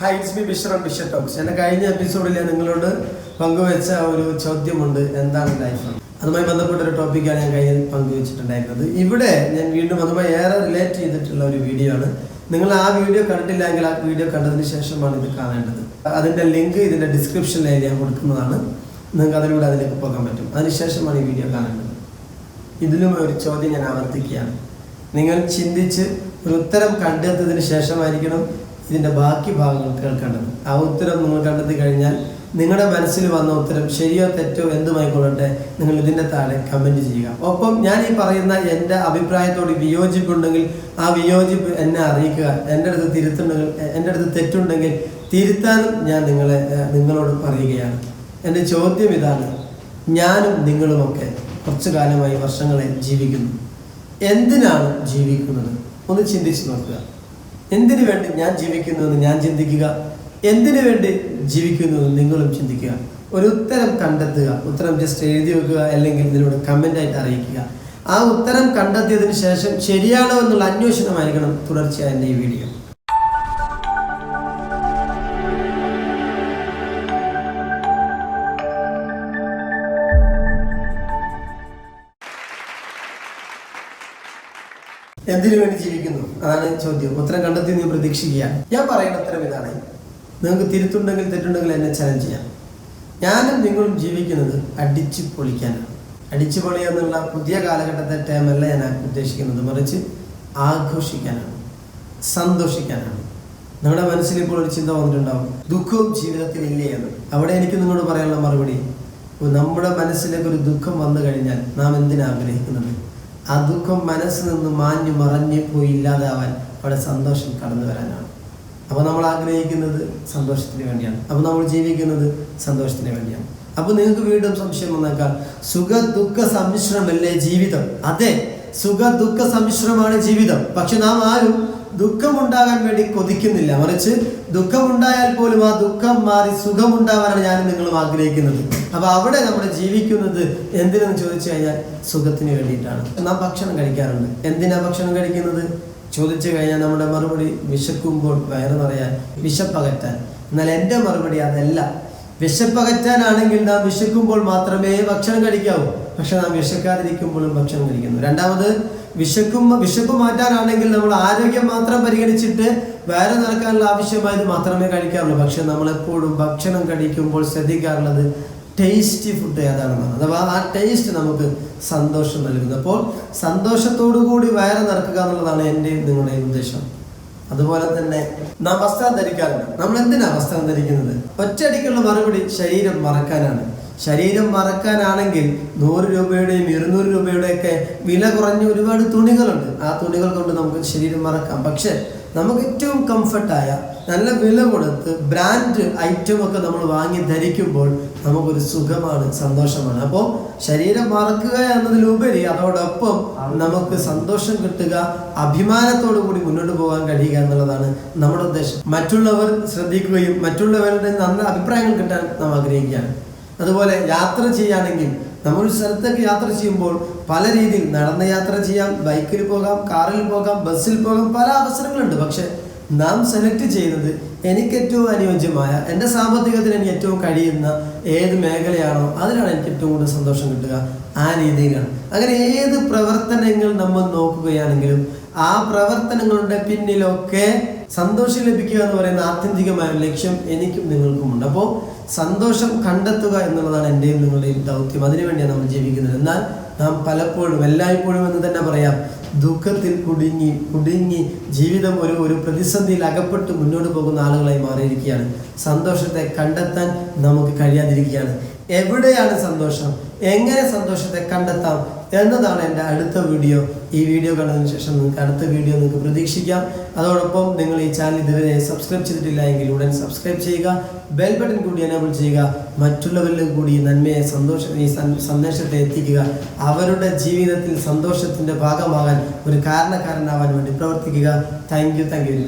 Hi it's me Bisharam Bishar talks. എന്റെ കഴിഞ്ഞ എപ്പിസോഡിൽ ഞാൻ നിങ്ങളോട് പങ്കുവെച്ച ഒരു ചോദ്യമുണ്ട്. എന്താണ് ലൈഫ് അതുമായി ബന്ധപ്പെട്ട ഒരു ടോപ്പിക്കാണ് ഞാൻ കഴിഞ്ഞ പങ്കുവെച്ചിട്ടുണ്ടായിരുന്നത്. ഇവിടെ ഞാൻ വീണ്ടും അതുമായി ഏറെ റിലേറ്റ് ചെയ്തിട്ടുള്ള ഒരു വീഡിയോ ആണ്. നിങ്ങൾ ആ വീഡിയോ കണ്ടില്ലെങ്കിൽ ആ വീഡിയോ കണ്ടതിന് ശേഷമാണ് ഇത് കാണേണ്ടത്. അതിന്റെ ലിങ്ക് ഇതിന്റെ ഡിസ്ക്രിപ്ഷനിൽ ഞാൻ കൊടുക്കുന്നതാണ്. നിങ്ങൾക്ക് അതിലൂടെ അതിലേക്ക് പോകാൻ പറ്റും. അതിനുശേഷമാണ് ഈ വീഡിയോ കാണേണ്ടത്. ഇതിലും ഒരു ചോദ്യം ഞാൻ ആവർത്തിക്കുകയാണ്. നിങ്ങൾ ചിന്തിച്ച് ഒരു ഉത്തരം കണ്ടെത്തിയതിന് ശേഷമായിരിക്കണം ഇതിന്റെ ബാക്കി ഭാഗങ്ങൾ കേൾക്കേണ്ടത്. ആ ഉത്തരം നിങ്ങൾ കണ്ടെത്തി കഴിഞ്ഞാൽ നിങ്ങളുടെ മനസ്സിൽ വന്ന ഉത്തരം ശരിയോ തെറ്റോ എന്തുമായിക്കൊള്ളട്ടെ നിങ്ങൾ ഇതിന്റെ താഴെ കമന്റ് ചെയ്യുക. ഒപ്പം ഞാൻ ഈ പറയുന്ന എന്റെ അഭിപ്രായത്തോട് വിയോജിപ്പുണ്ടെങ്കിൽ ആ വിയോജിപ്പ് എന്നെ അറിയിക്കുക. എന്റെ അടുത്ത് തിരുത്തുണ്ടെങ്കിൽ എന്റെ അടുത്ത് തെറ്റുണ്ടെങ്കിൽ തിരുത്താനും ഞാൻ നിങ്ങളെ നിങ്ങളോട് പറയുകയാണ്. എന്റെ ചോദ്യം ഇതാണ്. ഞാനും നിങ്ങളുമൊക്കെ കുറച്ചു കാലമായി വർഷങ്ങളെ ജീവിക്കുന്നു. എന്തിനാണ് ജീവിക്കുന്നത്? ഒന്ന് ചിന്തിച്ചു നോക്കുക. എന്തിനു വേണ്ടി ഞാൻ ജീവിക്കുന്നു എന്ന് ഞാൻ ചിന്തിക്കുക? എന്തിനു വേണ്ടി ജീവിക്കുന്നു എന്ന് നിങ്ങളും ചിന്തിക്കുക. ഒരു ഉത്തരം കണ്ടെത്തുക. ഉത്തരം ജസ്റ്റ് എഴുതി വെക്കുക അല്ലെങ്കിൽ ഇതിലൂടെ കമന്റായിട്ട് അറിയിക്കുക. ആ ഉത്തരം കണ്ടെത്തിയതിന് ശേഷം ശരിയാണോ എന്നുള്ള അന്വേഷണമായിരിക്കണം തുടർച്ചയായ എന്റെ ഈ വീഡിയോ എന്തിനു വേണ്ടി ജീവിക്കുന്നു? അതാണ് ചോദ്യം. ഉത്തരം കണ്ടെത്തി നീ പ്രതീക്ഷിക്കുക ഞാൻ പറയുന്ന ഉത്തരം ഇതാണ്. നിങ്ങൾക്ക് തിരുത്തുണ്ടെങ്കിൽ തെറ്റുണ്ടെങ്കിൽ എന്നെ ചലഞ്ച് ചെയ്യാം. ഞാനും നിങ്ങളും ജീവിക്കുന്നത് അടിച്ചു പൊളിക്കാനാണ്. അടിച്ചു പൊളിയുക എന്നുള്ള പുതിയ കാലഘട്ടത്തെ ടേമല്ല ഞാൻ ഉദ്ദേശിക്കുന്നത്. മറിച്ച് ആഘോഷിക്കാനാണ്. സന്തോഷിക്കാനാണ്. നിങ്ങളുടെ മനസ്സിൽ ഇപ്പോൾ ഒരു ചിന്ത വന്നിട്ടുണ്ടാവും. ദുഃഖവും ജീവിതത്തിൽ ഇല്ലേ എന്ന്. അവിടെ എനിക്ക് നിങ്ങളോട് പറയാനുള്ള മറുപടി നമ്മുടെ മനസ്സിലേക്ക് ഒരു ദുഃഖം വന്നു കഴിഞ്ഞാൽ നാം എന്തിനാഗ്രഹിക്കുന്നുണ്ട് ആ ദുഃഖം മനസ്സിൽ നിന്ന് മാഞ്ഞു മറഞ്ഞു പോയി ഇല്ലാതാവാൻ അവിടെ സന്തോഷം കടന്നു വരാനാണ്. അപ്പോൾ നമ്മൾ ആഗ്രഹിക്കുന്നത് സന്തോഷത്തിന് വേണ്ടിയാണ്. അപ്പോൾ നമ്മൾ ജീവിക്കുന്നത് സന്തോഷത്തിന് വേണ്ടിയാണ്. അപ്പോൾ നിങ്ങൾക്ക് വീണ്ടും സംശയം വന്നേക്കാം. സുഖ ദുഃഖ സമ്മിശ്രമല്ലേ ജീവിതം? അതെ സുഖ ദുഃഖ സമ്മിശ്രമാണ് ജീവിതം. പക്ഷെ നാം ആരും ദുഃഖമുണ്ടാകാൻ വേണ്ടി കൊതിക്കുന്നില്ല. മറിച്ച് ദുഃഖമുണ്ടായാൽ പോലും ആ ദുഃഖം മാറി സുഖമുണ്ടാവാനാണ് ഞാൻ നിങ്ങളും ആഗ്രഹിക്കുന്നത്. അപ്പൊ അവിടെ നമ്മൾ ജീവിക്കുന്നത് എന്തിനെന്ന് ചോദിച്ചു കഴിഞ്ഞാൽ സുഖത്തിന് വേണ്ടിയിട്ടാണ്. നാം ഭക്ഷണം കഴിക്കാറുണ്ട്. എന്തിനാ ഭക്ഷണം കഴിക്കുന്നത്? ചോദിച്ചു കഴിഞ്ഞാൽ നമ്മുടെ മറുപടി വിശക്കുമ്പോൾ വയറു നിറയാൻ വിശപ്പകറ്റാൻ. എന്നാൽ എന്റെ മറുപടി അതല്ല. വിശപ്പകറ്റാനാണെങ്കിൽ നാം വിശക്കുമ്പോൾ മാത്രമേ ഭക്ഷണം കഴിക്കാവൂ. പക്ഷെ നാം വിശക്കാതിരിക്കുമ്പോഴും ഭക്ഷണം കഴിക്കുന്നു. രണ്ടാമത് വിശക്കും വിശപ്പ് മാറ്റാനാണെങ്കിൽ നമ്മൾ ആരോഗ്യം മാത്രം പരിഗണിച്ചിട്ട് വേറെ നടക്കാനുള്ള ആവശ്യമായത് മാത്രമേ കഴിക്കാറുള്ളൂ. പക്ഷെ നമ്മളെപ്പോഴും ഭക്ഷണം കഴിക്കുമ്പോൾ ശ്രദ്ധിക്കാറുള്ളത് ടേസ്റ്റി ഫുഡ് ഏതാണെന്നാണ്. അഥവാ ആ ടേസ്റ്റ് നമുക്ക് സന്തോഷം നൽകുന്നു. അപ്പോൾ സന്തോഷത്തോടു കൂടി വയറ് നിറക്കുക എന്നുള്ളതാണ് എന്റെയും നിങ്ങളുടെയും ഉദ്ദേശം. അതുപോലെ തന്നെ നാം വസ്ത്രം ധരിക്കാറുണ്ട് നമ്മൾ എന്തിനാ വസ്ത്രം ധരിക്കുന്നത് ഒറ്റയടിക്കുള്ള മറുപടി ശരീരം മറക്കാനാണ്. ശരീരം മറക്കാനാണെങ്കിൽ നൂറ് രൂപയുടെയും ഇരുന്നൂറ് രൂപയുടെയൊക്കെ വില കുറഞ്ഞ ഒരുപാട് തുണികളുണ്ട്. ആ തുണികൾ കൊണ്ട് നമുക്ക് ശരീരം മറക്കാം. പക്ഷെ നമുക്ക് ഏറ്റവും കംഫർട്ടായ നല്ല വില കൊടുത്ത് ബ്രാൻഡ് ഐറ്റം ഒക്കെ നമ്മൾ വാങ്ങി ധരിക്കുമ്പോൾ നമുക്കൊരു സുഖമാണ് സന്തോഷമാണ്. അപ്പോൾ ശരീരം മറക്കുക എന്നതിലുപരി അതോടൊപ്പം നമുക്ക് സന്തോഷം കിട്ടുക അഭിമാനത്തോടു കൂടി മുന്നോട്ട് പോകാൻ കഴിയുക എന്നുള്ളതാണ് നമ്മുടെ ഉദ്ദേശം. മറ്റുള്ളവർ ശ്രദ്ധിക്കുകയും മറ്റുള്ളവരുടെ നല്ല അഭിപ്രായങ്ങൾ കിട്ടാൻ നാം ആഗ്രഹിക്കുകയാണ്. അതുപോലെ യാത്ര ചെയ്യുകയാണെങ്കിൽ നമ്മൾ ഒരു സ്ഥലത്തേക്ക് യാത്ര ചെയ്യുമ്പോൾ പല രീതിയിൽ നടന്ന യാത്ര ചെയ്യാം ബൈക്കിൽ പോകാം കാറിൽ പോകാം ബസ്സിൽ പോകാം പല അവസരങ്ങളുണ്ട്. പക്ഷെ നാം സെലക്ട് ചെയ്യുന്നത് എനിക്ക് ഏറ്റവും അനുയോജ്യമായ എന്റെ സാമ്പത്തികത്തിന് എനിക്ക് ഏറ്റവും കഴിയുന്ന ഏത് മേഖലയാണോ അതിലാണ് എനിക്ക് ഏറ്റവും കൂടുതൽ സന്തോഷം കിട്ടുക. ആ രീതിയിലാണ്. അങ്ങനെ ഏത് പ്രവർത്തനങ്ങൾ നമ്മൾ നോക്കുകയാണെങ്കിലും ആ പ്രവർത്തനങ്ങളുടെ പിന്നിലൊക്കെ സന്തോഷം ലഭിക്കുക എന്ന് പറയുന്ന ആത്യന്തികമായ ലക്ഷ്യം എനിക്കും നിങ്ങൾക്കുമുണ്ട്. അപ്പോൾ സന്തോഷം കണ്ടെത്തുക എന്നുള്ളതാണ് എന്റെയും നിങ്ങളുടെയും ദൗത്യം. അതിനുവേണ്ടിയാണ് നമ്മൾ ജീവിക്കുന്നത്. എന്നാൽ നാം പലപ്പോഴും എല്ലായ്പ്പോഴും എന്ന് തന്നെ പറയാം ദുഃഖത്തിൽ കുടുങ്ങി കുടുങ്ങി ജീവിതം ഒരു ഒരു പ്രതിസന്ധിയിൽ അകപ്പെട്ട് മുന്നോട്ട് പോകുന്ന ആളുകളായി മാറിയിരിക്കുകയാണ്. സന്തോഷത്തെ കണ്ടെത്താൻ നമുക്ക് കഴിയാതിരിക്കുകയാണ്. എവിടെയാണ് സന്തോഷം? എങ്ങനെ സന്തോഷത്തെ കണ്ടെത്താം? എന്നതാണ് എന്റെ അടുത്ത വീഡിയോ. ഈ വീഡിയോ കണ്ടതിന് ശേഷം നിങ്ങൾക്ക് അടുത്ത വീഡിയോ നിങ്ങൾക്ക് പ്രതീക്ഷിക്കാം. അതോടൊപ്പം നിങ്ങൾ ഈ ചാനൽ ഇതുവരെ സബ്സ്ക്രൈബ് ചെയ്തിട്ടില്ല എങ്കിൽ ഉടൻ സബ്സ്ക്രൈബ് ചെയ്യുക. ബെൽ ബട്ടൺ കൂടി എനേബിൾ ചെയ്യുക. മറ്റുള്ളവരിലും കൂടി നന്മയെ സന്തോഷ ഈ സന്ദേശത്തെ എത്തിക്കുക. അവരുടെ ജീവിതത്തിൽ സന്തോഷത്തിന്റെ ഭാഗമാകാൻ ഒരു കാരണക്കാരനാവാൻ വേണ്ടി പ്രവർത്തിക്കുക. Thank you thank you